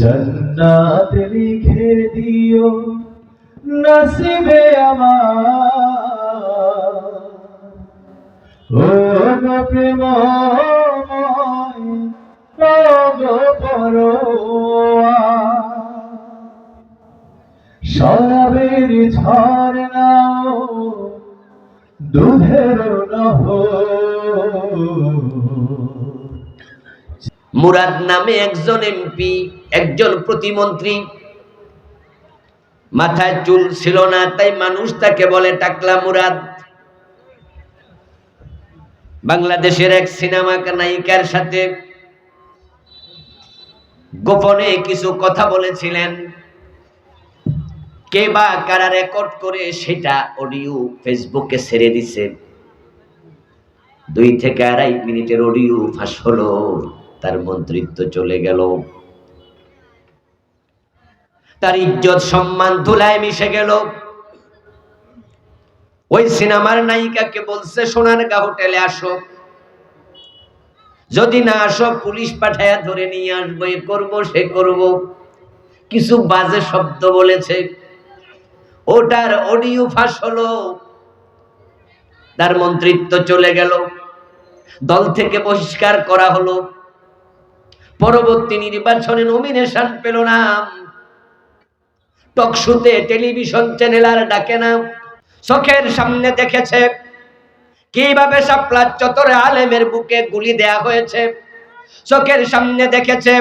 জন্নাত লিখে দিও নসিবে আমার। ও পরোয়া সরাবের ঝরনাও দুধের নহ। মুরাদ নামে একজন এমপি একজন প্রতিমন্ত্রী। মাথায় চুল ছিল না, তাই মানুষ তাকে বলে টাকলা মুরাদ। বাংলাদেশের এক সিনেমা নায়িকার সাথে গোপনে কিছু কথা বলেছিলেন। কে বা কারা রেকর্ড করে সেটা অডিও ফেসবুকে ছেড়ে দিছে। দুই থেকে আড়াই মিনিটের অডিও ফাঁস হলো, তার মন্ত্রিত্ব চলে গেল। তার ইজ্জত, সম্মান, ধুলায় মিশে গেল। ওই সিনেমার নায়িকাকে বলছে, সোনারগা হোটেলে আসো। যদি না আসো, পুলিশ পাঠায়া ধরে নিয়ে আসব, এ করব, সে করব। কিছু বাজে শব্দ বলেছে। ওটার অডিও ফাঁস হলো। তার মন্ত্রিত্ব চলে গেল। দল থেকে বহিষ্কার করা হলো। পরবর্তী নির্বাচনে নমিনেশন পেল না। টকশোতে টেলিভিশন চ্যানেল আর ডাকে না। চোখের সামনে দেখেছে, কীভাবে সাপলার চতরে আলেমের বুকে গুলি দেয়া হয়েছে। চোখের সামনে দেখেছে,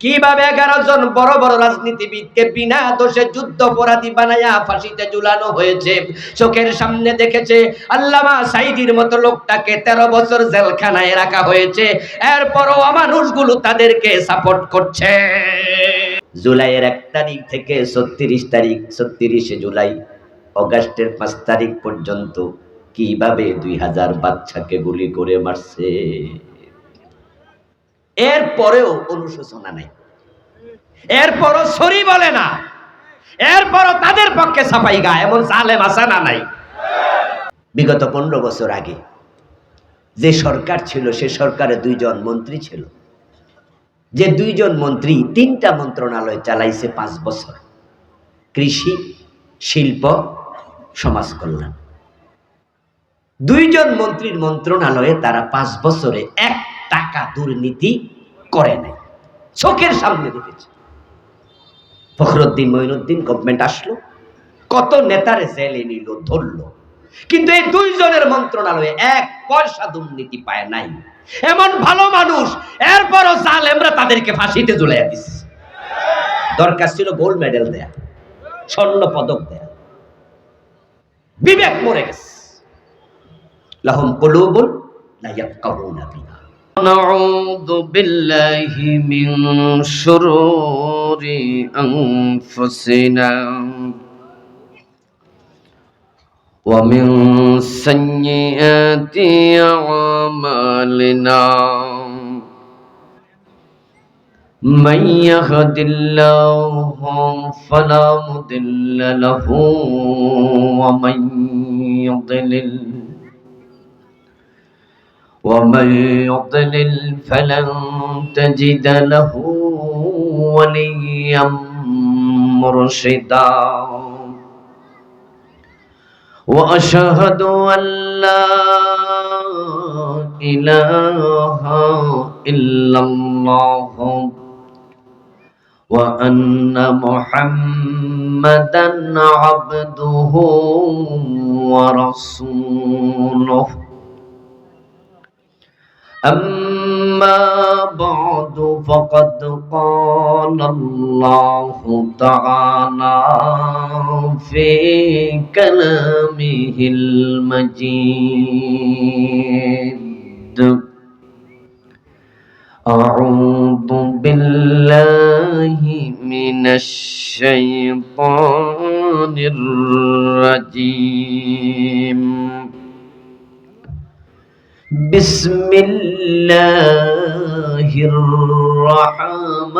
কীভাবে এগারো জন বড় বড় রাজনীতিবিদকে বিনা দোষে যুদ্ধ অপরাধী বানায়া ফাঁসিতে ঝুলানো হয়েছে। চোখের সামনে দেখেছে, আল্লামা সাইদির মতো লোকটাকে তেরো বছর জেলখানায় রাখা হয়েছে। এরপরও মানুষগুলো তাদেরকে সাপোর্ট করছে। জুলাইয়ের এক তারিখ থেকে ছত্রিশ তারিখ, ছত্রিশে জুলাই অগাস্টের পাঁচ তারিখ পর্যন্ত কীভাবে দুই হাজার বাচ্চাকে গুলি করে মারছে? এরপরেও অনুশোচনা নেই। এরপরও সরি বলে না। এরপরও তাদের পক্ষে সাফাই গায় এমন সালেম আসানা নাই? বিগত পনেরো বছর আগে যে সরকার ছিল, সে সরকারে দুইজন মন্ত্রী ছিল। যে দুইজন মন্ত্রী তিনটা মন্ত্রণালয় চালাইছে পাঁচ বছর। কৃষি, শিল্প, সমাজ কল্যাণ। দুইজন মন্ত্রীর মন্ত্রণালয়ে তারা পাঁচ বছরে এক টাকা দুর্নীতি করে নাই। চোখের সামনে দেখেছে। ফখরুদ্দিন মঈনুদ্দিন গভর্নমেন্ট আসলো। কত নেতারে জেলে নিল, ধরলো। কিন্তু এই দুইজনের মন্ত্রণালয়ে এক পয়সা দুর্নীতি পায় নাই। এমন ভালো মানুষ এরপরও জালেমরা তাদেরকে ফাঁসিতে ঝুলাই দিচ্ছে দরকার ছিল গোল্ড মেডেল দেয়া স্বর্ণ পদক দেয়া বিবেক মরে গেছে লাহুম কুলুবুন লা ইয়াফকাহুনা বিহা نعوذ بالله من شرور أنفسنا ومن سيئات أعمالنا من يهد الله فلا مضل له ومن يضلل ومن يضلل فلن تجد له وليا مرشدا وأشهد أن لا إله الا الله وأن محمدا عبده ورسوله. أما بعد فقد قال الله تعالى في كلامه المجيد. أعوذ بالله من الشيطان الرجيم. بسم الله الرحمن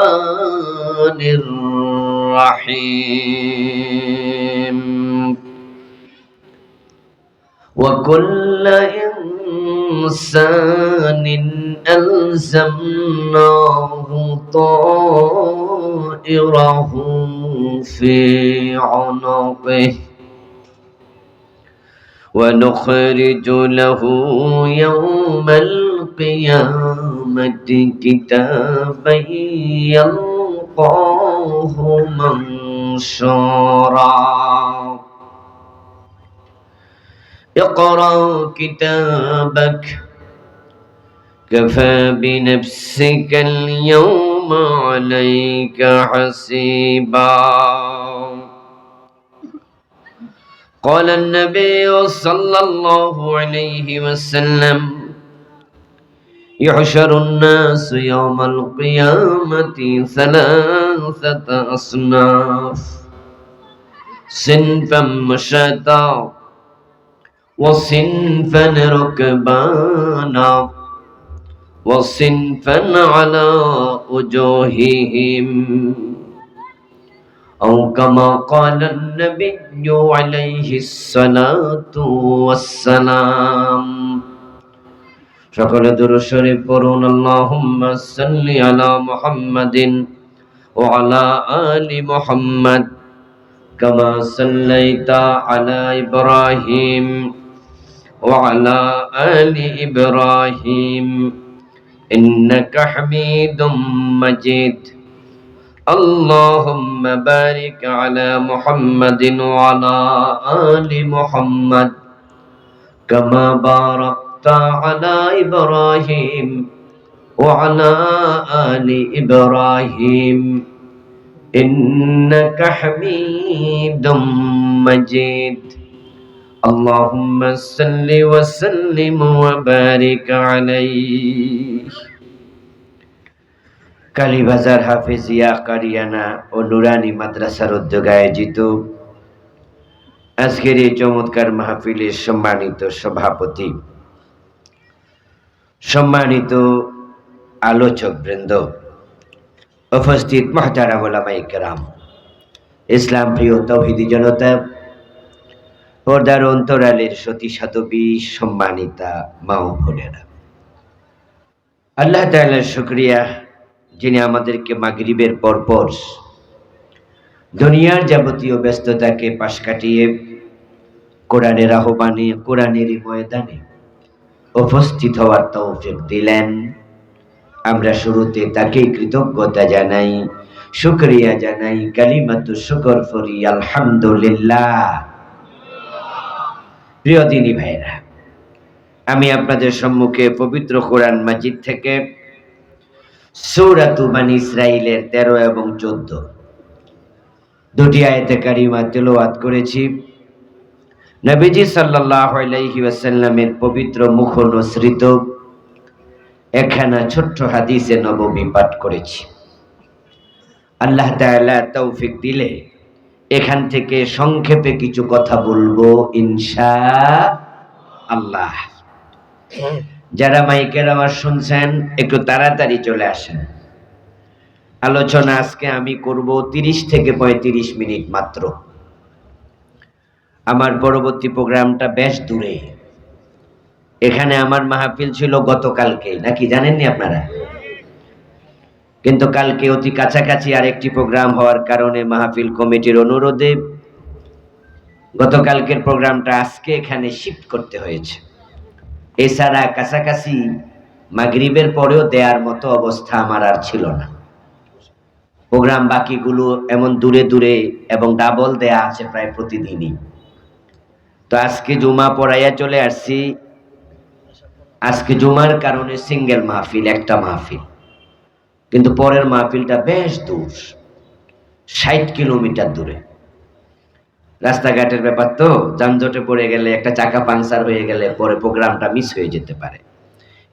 الرحيم. وكل إنسان ألزمناه طائره في عنقه ونخرج له يوم القيامة كتابا يلقاه. منشورا. اقرأ كتابك كفى بنفسك اليوم عليك حسيبا. قال النبي صلى الله عليه وسلم يحشر الناس يوم القيامة ثلاثة أصناف صنفا مشاتا وصنفا ركبانا وصنفا على وجوههم. أو كما قال النبي عليه الصلاة والسلام সকলে দুরূদ শরীফ পড়ুন আল্লাহুম্মা সাল্লি আলা মুহাম্মাদিন ওয়া আলা আলি মুহাম্মাদ কামা সাল্লাইতা আলা ইব্রাহিম ওয়া আলা আলি ইব্রাহিম ইন্নাকা হামিদুম মাজিদ اللهم بارك على محمد وعلى آل محمد كما باركت على إبراهيم وعلى آل إبراهيم إنك حميد مجيد اللهم صل وسلم وبارك عليه কালীবাজার হাফেজিয়া কারিয়ানা ও নুরানি মাদ্রাসার উদ্যোগে আয়োজিত আজকের এই চমৎকার মাহফিলের সম্মানিত সভাপতি সম্মানিত আলোচক বৃন্দ, উপস্থিত মহতারা ওলামাই ইসলাম প্রিয় তৌহিদি জনতা, পর্দার অন্তরালের সতী সাধবী সম্মানিতা মা ও আল্লাহ তাআলার শুক্রিয়া যিনি আমাদেরকে মাগরিবের পরপর দুনিয়ার যাবতীয় ব্যস্ততাকে পাশ কাটিয়ে কোরআনের আহ্বানে, কোরআনের ময়দানে উপস্থিত হওয়ার তৌফিক দিলেন। আমরা শুরুতে তাকেই কৃতজ্ঞতা জানাই, শুক্রিয়া জানাই, কালিমাতু শুকর ফরি আলহামদুলিল্লাহ। প্রিয় দিনী ভাইরা আমি আপনাদের সম্মুখে পবিত্র কোরআন মাজিদ থেকে সৌরাতু বানি ইসরাইলের তেরো এবং চোদ্দ দুটি আয়তে কারিমা তেলোয়াত করেছি। নবীজি সাল্লাহ ওয়াসাল্লামের পবিত্র মুখ নসৃত একখানা ছোট্ট হাদিসে নবমী পাঠ করেছি। আল্লাহ তাআলা তৌফিক দিলে এখান থেকে সংক্ষেপে কিছু কথা বলব ইনশা আল্লাহ যারা মাইকের আমার শুনছেন, একটু তাড়াতাড়ি চলে আসেন। আলোচনা আজকে আমি করব তিরিশ থেকে পঁয়ত্রিশ মিনিট মাত্র। আমার পরবর্তী প্রোগ্রামটা বেশ দূরে। এখানে আমার মাহফিল ছিল গতকালকে, নাকি জানেননি আপনারা? কিন্তু কালকে অতি কাছাকাছি আরেকটি প্রোগ্রাম হওয়ার কারণে মাহফিল কমিটির অনুরোধে গতকালকের প্রোগ্রামটা আজকে এখানে শিফট করতে হয়েছে। এছাড়া কাছাকাছি মাগরিবের পরেও দেয়ার মতো অবস্থা আমার আর ছিল না। প্রোগ্রাম বাকিগুলো এমন দূরে দূরে এবং ডাবল দেয়া আছে প্রায় প্রতিদিনই। তো আজকে জুমা পড়াইয়া চলে আসছি। আজকে জুমার কারণে সিঙ্গেল মাহফিল, একটা মাহফিল। কিন্তু পরের মাহফিলটা বেশ দূর, ষাট কিলোমিটার দূরে। রাস্তাঘাটের ব্যাপার তো, যানজটে পড়ে গেলে, একটা চাকা পাংচার হয়ে গেলে পরে প্রোগ্রামটা মিস হয়ে যেতে পারে।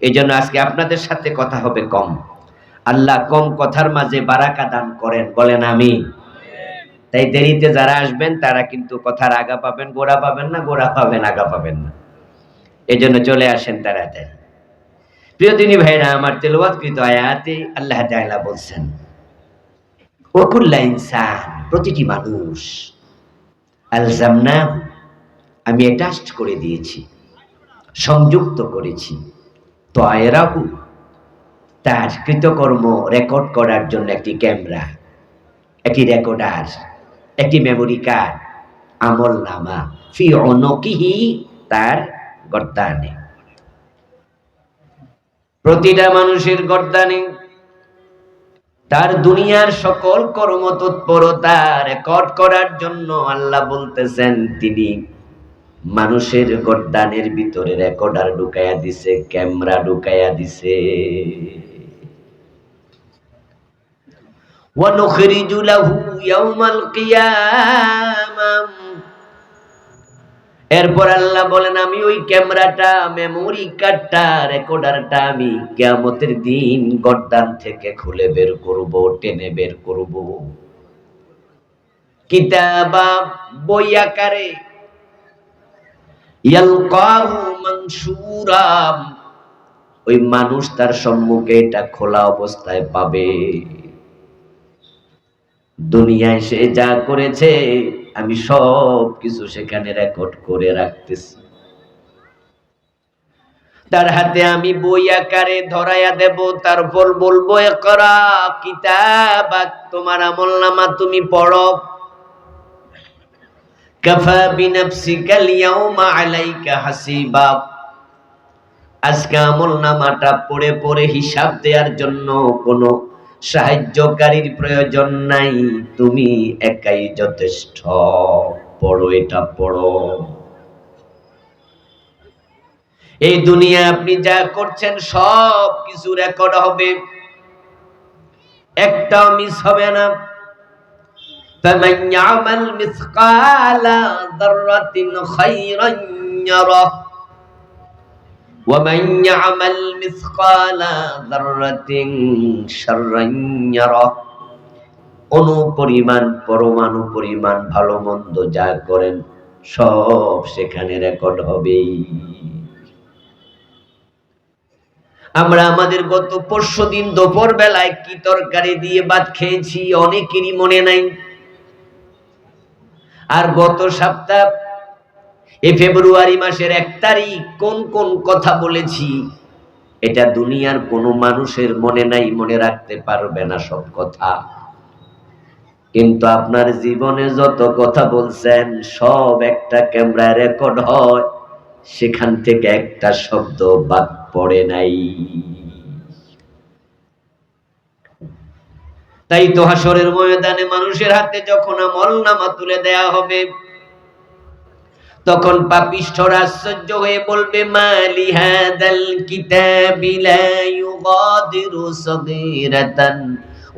এই জন্য আজকে আপনাদের সাথে কথা হবে কম। আল্লাহ কম কথার মাঝে বারাকা দান করেন, বলেন আমি তাই দেরিতে যারা আসবেন, তারা কিন্তু কথার আগা পাবেন, গোড়া পাবেন না, গোড়া পাবেন, আগা পাবেন না। এই জন্য চলে আসেন তাড়াতাড়ি প্রিয় তিনি ভাইরা, আমার তেলবাদকৃত আয়াতে আল্লাহ তাআলা বলছেন, ওকুল্লা ইনসান, প্রতিটি মানুষ আলজামনা আমি অ্যাটাচড করে দিয়েছি, সংযুক্ত করেছি তো আয়রাহু তার কৃতকর্ম রেকর্ড করার জন্য একটি ক্যামেরা, একটি রেকর্ডার একটি মেমোরি কার্ড আমল নামা ফি অনকিহি তার গর্দানে। প্রতিটা মানুষের গর্দানে। তার দুনিয়ার সকল কর্ম তৎপরতা রেকর্ড করার জন্য আল্লাহ বলতেছেন, তিনি মানুষের গর্দানের ভিতরে রেকর্ডার ঢুকাইয়া দিছে ক্যামেরা ঢুকাইয়া দিছে। ونخرج له يوم القيامة এরপর আল্লাহ বলেন আমি ওই ক্যামেরাটা মেমোরি কার্ডটা রেকর্ডারটা আমি কিয়ামতের দিন গর্দান থেকে খুলে বের করব টেনে বের করব কিতাবা বই আকারে ইয়ালকাহু মানসুরা ওই মানুষ তার সম্মুখে এটা খোলা অবস্থায় পাবে দুনিয়ায় সে যা করেছে, আমি সব কিছু সেখানে রেকর্ড করে রাখতেছি। তার হাতে আমি বই আকারে ধরাইয়া দেব, তারপর বলব করা কিতাব তোমার আমল নামা তুমি পড়ো। কাফা বিনাফসিকা লিয়াউমা আলাইকা হাসিবা। আজকে আমল নামাটা পড়ে পড়ে হিসাব দেওয়ার জন্য কোনো সাহায্যকারীর প্রয়োজন নাই তুমি একাই যথেষ্ট পড়ো এটা পড়ো এই দুনিয়া আপনি যা করছেন সব কিছু রেকর্ড হবে একটাও মিস হবে না فمن يعمل مثقال ذرة خيرا يره ومن يعمل مثقال ذرة شرا يره অনু পরিমাণ পরমাণু পরিমাণ ভালো মন্দ যা করেন সব সেখানে রেকর্ড হবেই আমরা আমাদের গত পরশু দিন দুপুর বেলায় কি তরকারি দিয়ে ভাত খেয়েছি অনেকেরই মনে নাই আর গত সপ্তাহ এই ফেব্রুয়ারি মাসের এক তারিখ কোন কোন কথা বলেছি? এটা দুনিয়ার কোনো মানুষের মনে নাই, মনে রাখতে পারবে না সব কথা। কিন্তু আপনার জীবনে যত কথা বলছেন, সব একটা ক্যামেরা রেকর্ড হয়, সেখান থেকে একটা শব্দ বাদ পড়ে নাই। তাই তো হাসরের ময়দানে মানুষের হাতে যখন আমল নামা তুলে দেয়া হবে তখন পাপিষ্ঠর আশ্চর্য হয়ে বলবে, মালি হাদাল কিতাবি লা ইউগাদিরু সগীরাতান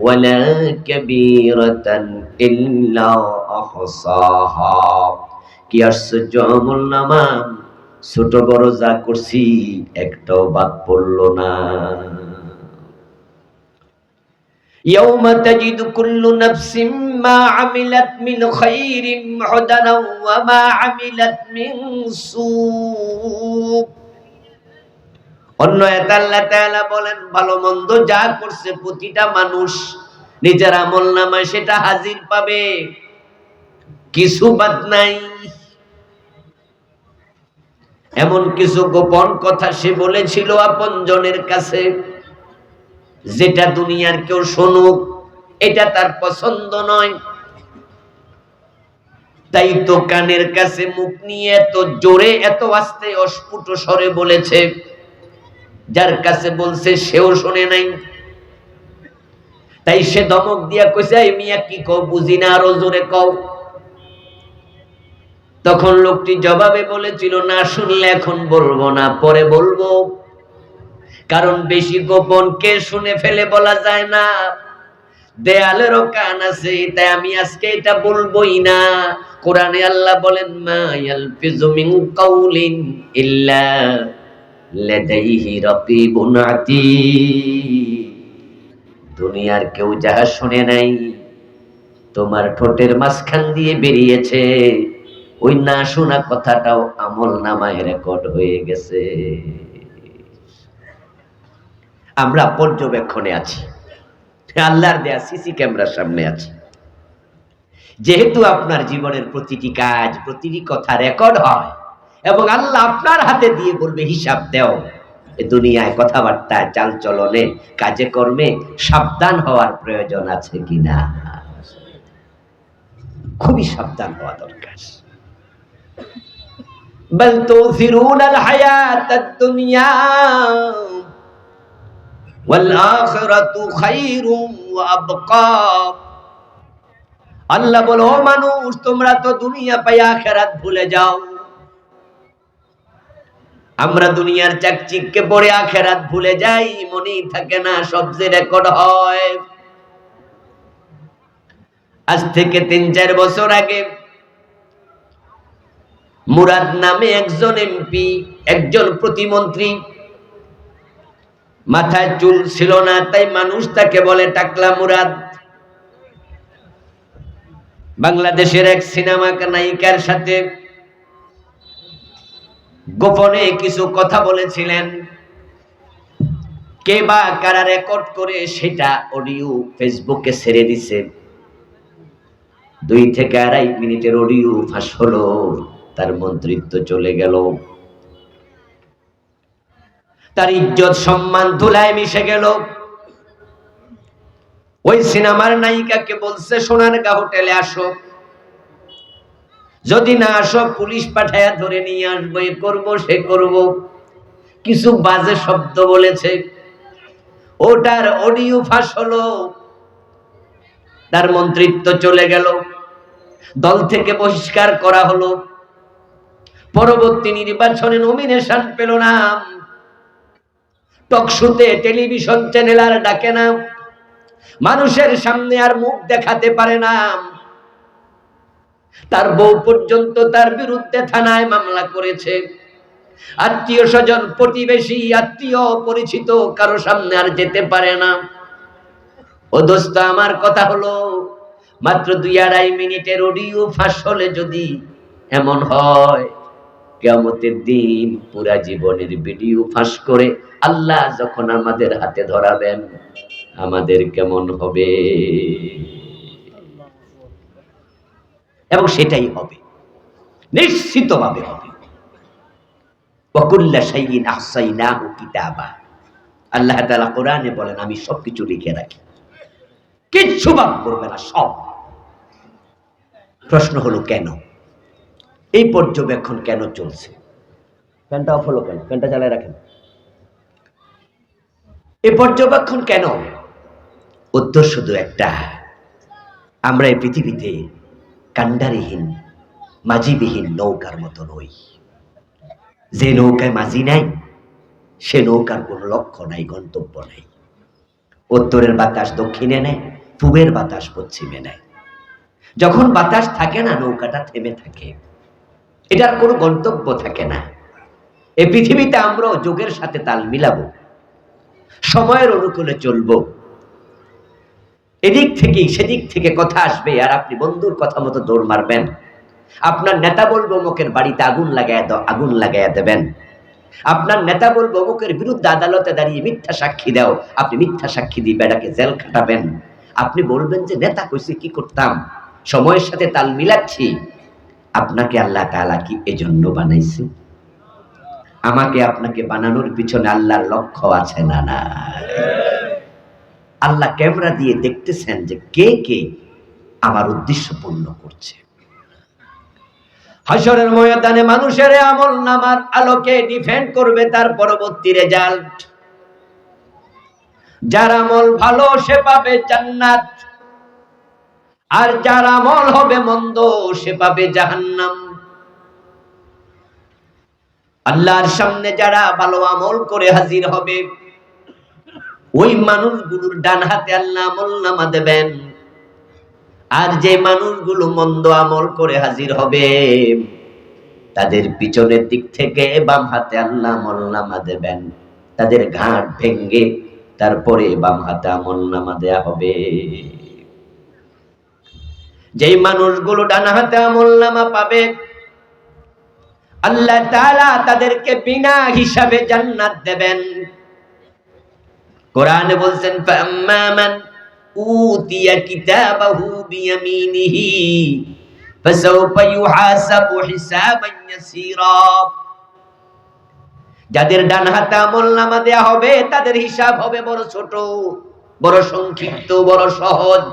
ওয়ালা কাবীরাতান ইল্লা আহসাহা। কি আশ্চর্য আমল নামা, ছোট বড় যা করছি একটাও বাদ পড়ল না। ইয়াউমা তাজিদু কুল্লু নাফসিন মা আমিলাত মিন খাইরিন হুদানা ওয়া মা আমিলাত অন্য এত আল্লাহ তাআলা বলেন, ভালো মন্দ যা করছে প্রতিটা মানুষ নিজের আমল নামায় সেটা হাজির পাবে। কিছু বাদ নাই। এমন কিছু গোপন কথা সে বলেছিল আপন জনের কাছে, যেটা দুনিয়ার কেউ শুনুক। এটা তার পছন্দ নয়। তাই তো কানের কাছে মুখ নিয়ে এত জোরে, এত আস্তে অস্ফুট স্বরে বলেছে। যার কাছে বলছে, সেও শোনে নাই। তাই সে ধমক দিয়া কইছে, "এই মিয়া, কি কও? বুঝি না আরও জোরে কও? তখন লোকটি জবাবে বলেছিল, না শুনলে এখন বলব না, পরে বলব। কারণ বেশি গোপন কে শুনে ফেলে বলা যায় না। দেয়ালেরও কান আছে, তাই আমি আজকে এটা বলবোই না। কোরআনে আল্লাহ বলেন, মা ইয়ালফিজু কাউলিন ইল্লা রাকিবুন দুনিয়ার কেউ যাহা শুনে নাই, তোমার ঠোঁটের মাঝখান দিয়ে বেরিয়েছে। ওই না শোনা কথাটাও আমল নামায় রেকর্ড হয়ে গেছে। আমরা পর্যবেক্ষণে আছি। আল্লাহর দেয়া সিসি ক্যামেরার সামনে আছে। যেহেতু আপনার জীবনের প্রতিটি কাজ, প্রতিটি কথা রেকর্ড হয়, এবং আল্লাহ আপনার হাতে দিয়ে বলবে, হিসাব দেও। দুনিয়ায় কথাবার্তা চাল চলনে কাজে কর্মে সাবধান হওয়ার প্রয়োজন আছে কিনা? খুবই সাবধান হওয়া দরকার। বল তো ফিরুন আল হায়াত দুনিয়া আল্লাহ বলো, "ও মানুষ, তোমরা তো দুনিয়া পাই আখেরাত ভুলে যাও। আমরা দুনিয়ার চাকচিককে পড়ে আখেরাত ভুলে যাই, মনেই থাকে না সবচেয়ে রেকর্ড হয়। আজ থেকে তিন চার বছর আগে মুরাদ নামে একজন এমপি, একজন প্রতিমন্ত্রী মাথায় চুল ছিল না, তাই মানুষ তাকে বলে টাকলা মুরাদ। বাংলাদেশের এক সিনেমা নায়িকার সাথে গোপনে কিছু কথা বলেছিলেন। কে বা কারা রেকর্ড করে সেটা অডিও ফেসবুকে ছেড়ে দিছে। দুই থেকে আড়াই মিনিটের অডিও ফাঁস হলো, তার মন্ত্রিত্ব চলে গেল। তার ইজ্জত, সম্মান, ধুলায় মিশে গেল। ওই সিনেমার নায়িকাকে বলছে সোনারগা হোটেলে আসো। যদি না আসো, পুলিশ পাঠায়া ধরে নিয়ে আসব, এ করব, সে করব। কিছু বাজে শব্দ বলেছে। ওটার অডিও ফাঁস হলো। তার মন্ত্রিত্ব চলে গেল। দল থেকে বহিষ্কার করা হলো। পরবর্তী নির্বাচনে নমিনেশন পেল না। টকশুতে টেলিভিশন চ্যানেল আর ডাকে না। মানুষের সামনে আর মুখ দেখাতে পারে না। তার বউ পর্যন্ত তার বিরুদ্ধে থানায় মামলা করেছে। আত্মীয় স্বজন প্রতিবেশী, আত্মীয় পরিচিত কারও সামনে আর যেতে পারে না। ও দোস্ত, আমার কথা হলো, মাত্র দুই আড়াই মিনিটের অডিও ফাঁস হলে যদি এমন হয়। কেমতের দিন পুরা জীবনের ভিডিও ফাঁস করে আল্লাহ যখন আমাদের হাতে ধরাবেন, আমাদের কেমন হবে? এবং সেটাই হবে। নিশ্চিতভাবে হবে। কিতাবা। আল্লাহ তাআলা কোরআনে বলেন, আমি সবকিছু লিখে রাখি। কিচ্ছু বাদ করবে না, সব। প্রশ্ন হলো কেন? এই পর্যবেক্ষণ কেন চলছে? ফ্যানটা অফ হলো কেন? ফ্যানটা চালায় রাখেন। এই পর্যবেক্ষণ কেন? উত্তর শুধু একটা। আমরা এই পৃথিবীতে কান্ডারিহীন মাঝিবিহীন নৌকার মতো নই। যে নৌকায় মাঝি নাই, সে নৌকার কোনো লক্ষ্য নাই, গন্তব্য নাই। উত্তরের বাতাস দক্ষিণে নেয়, পূবের বাতাস পশ্চিমে নেয়। যখন বাতাস থাকে না, নৌকাটা থেমে থাকে। এটার কোনো গন্তব্য থাকে না। এই পৃথিবীতে আমরাও যুগের সাথে তাল মিলাবো। সময়ের অনুকূলে চলবো। এদিক থেকে সেদিক থেকে কথা আসবে আর আপনি বন্ধুর কথা মতো দৌড় মারবেন। আপনার নেতা বলব অমুকের বাড়িতে আগুন লাগাই দাও আগুন লাগাইয়া দেবেন। আপনার নেতা বলব অমুকের বিরুদ্ধে আদালতে দাঁড়িয়ে মিথ্যা সাক্ষী দাও। আপনি মিথ্যা সাক্ষী দিয়ে বেড়াকে জেল খাটাবেন। আপনি বলবেন যে, নেতা কইছে কি করতাম? সময়ের সাথে তাল মিলাচ্ছি। আপনাকে আল্লাহ তাআলা কি এজন্য বানাইছে? আমাকে আপনাকে বানানোর পিছনে আল্লাহর লক্ষ্য আছে না না আল্লাহ ক্যামেরা দিয়ে দেখতেছেন যে কে কে আমার উদ্দেশ্য পূর্ণ করছে। হাসরের ময়দানে মানুষের আমল নামার আলোকে ডিফেন্ড করবে তার পরবর্তী রেজাল্ট যার আমল ভালো, সে পাবে জান্নাত। আর যার আমল হবে মন্দ, সে পাবে জাহান্নাম। আল্লাহর সামনে যারা ভালো আমল করে হাজির হবে, ওই মানুষগুলোর ডান হাতে আল্লাহ আমল নামা দেবেন। আর যে মানুষগুলো মন্দ আমল করে হাজির হবে, তাদের পিছনের দিক থেকে বাম হাতে আল্লাহ আমল নামা দেবেন। তাদের ঘাট ভেঙ্গে তারপরে বাম হাতে আমল নামা দেয়া হবে। যেই মানুষগুলো ডান হাতে আমল নামা পাবে, আল্লাহ তাআলা তাদেরকে বিনা হিসাবে জান্নাত দেবেন। কোরআনে বলছেন ফাম্মা মান উতিয়া কিতাবাহু বিয়ামিনিহি, ফাসাউফা ইউহাসাবু হিসাবান ইয়াসীরা। যাদের ডান হাতে আমল নামা দেয়া হবে, তাদের হিসাব হবে বড় ছোট, বড় সংক্ষিপ্ত, বড় সহজ।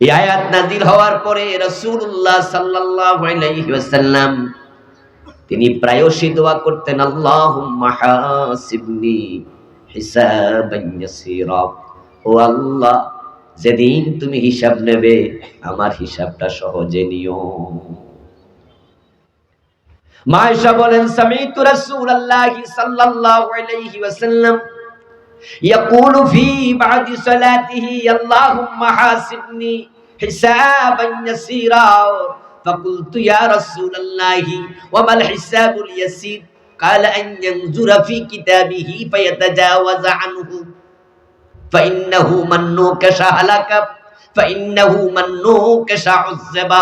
এই আয়াত নাজিল হওয়ার পরে রাসূলুল্লাহ সাল্লাল্লাহু আলাইহি ওয়াসাল্লাম, তিনি প্রায়শই দোয়া করতেন, আল্লাহুম্মা হাসিবনি হিসাবান ইয়াসীরা। ও আল্লাহ, যেদিন তুমি হিসাব নেবে, আমার হিসাবটা সহজে নিও। মায়েশা বলেন, সামিতু রাসূলুল্লাহি সাল্লাল্লাহু আলাইহি ওয়াসাল্লাম يقول في بعد صلاته اللهم حاسبني حسابا يسيرا فقلت يا رسول الله وما الحساب اليسير قال أن ينظر في كتابه فيتجاوز عنه فإنه من نوكش هلك فإنه من نوكش عذب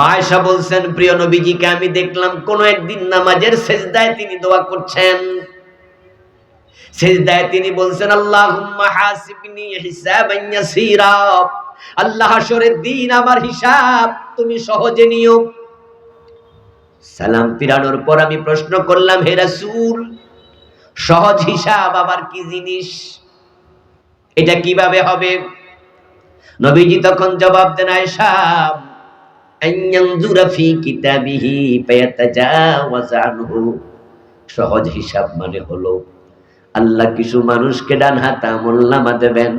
মায়েশা বলছেন প্রিয় নবীজিকে আমি দেখলাম কোন একদিন নামাজের সেজদায় তিনি দোয়া করছেন সেজদায় তিনি বলছেন, আল্লাহুম্মা হাসিবনি হিসাবান ইয়াসীরা। আল্লাহ হাশরের দিন আমার হিসাব, তুমি সহজে নিও। সালাম ফিরানোর পর আমি প্রশ্ন করলাম, হে রাসূল, সহজ হিসাব আবার কি জিনিস? এটা কীভাবে হবে? নবীজি তখন জবাব দেন, আয়েশা, আন ইয়ানজুরা ফি কিতাবিহি ফায়াতাজাওয়াজ আনহু। সহজ হিসাব মানে হলো আল্লাহ কিছু মানুষকে ডান হাতে আমল নামা দেবেন।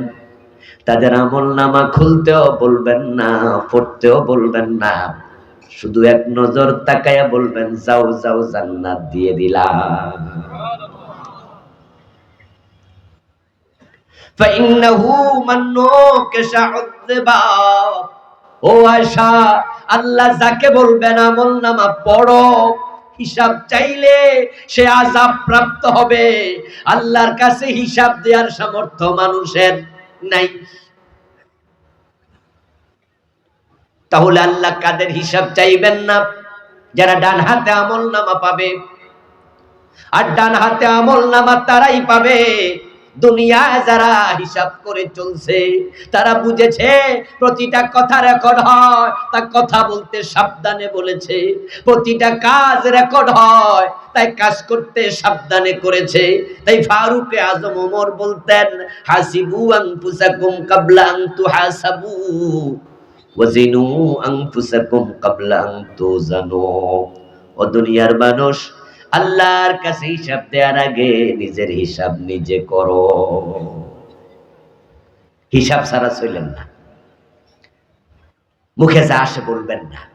তাদের আমল নামা খুলতেও বলবেন না, পড়তেও বলবেন না। শুধু এক নজর তাকায়া বলবেন, যাও যাও, জান্নাত দিয়ে দিলাম। ও আশা আল্লাহ যাকে বলবেন আমল নামা পড়ো। হিসাব চাইলে সে আজাব প্রাপ্ত হবে। আল্লাহর কাছে হিসাব দেওয়ার সামর্থ্য মানুষের নাই। তাহলে আল্লাহ কাদের হিসাব চাইবেন না? যারা ডান হাতে আমল নামা পাবে, আর ডান হাতে আমল নামা তারাই পাবে। দুনিয়ায় যারা হিসাব করে চলছে, তারা বুঝেছে প্রতিটা কথা রেকর্ড হয়। তা কথা বলতে সাবধানে বলেছে। প্রতিটা কাজ রেকর্ড হয়। তাই কাজ করতে সাবধানে করেছে। তাই ফারুকে আজম ওমর বলতেন, হাসিবু আং আনফুসাকুম কাবলা আন তুহাসাবু ওয়াজিনু আনফুসাকুম কাবলা আন তুজানু। ও দুনিয়ার মানুষ আল্লাহর কাছে হিসাব দেওয়ার আগে নিজের হিসাব নিজে করো। হিসাব ছাড়া চলেন না। মুখে যা আসে বলবেন না।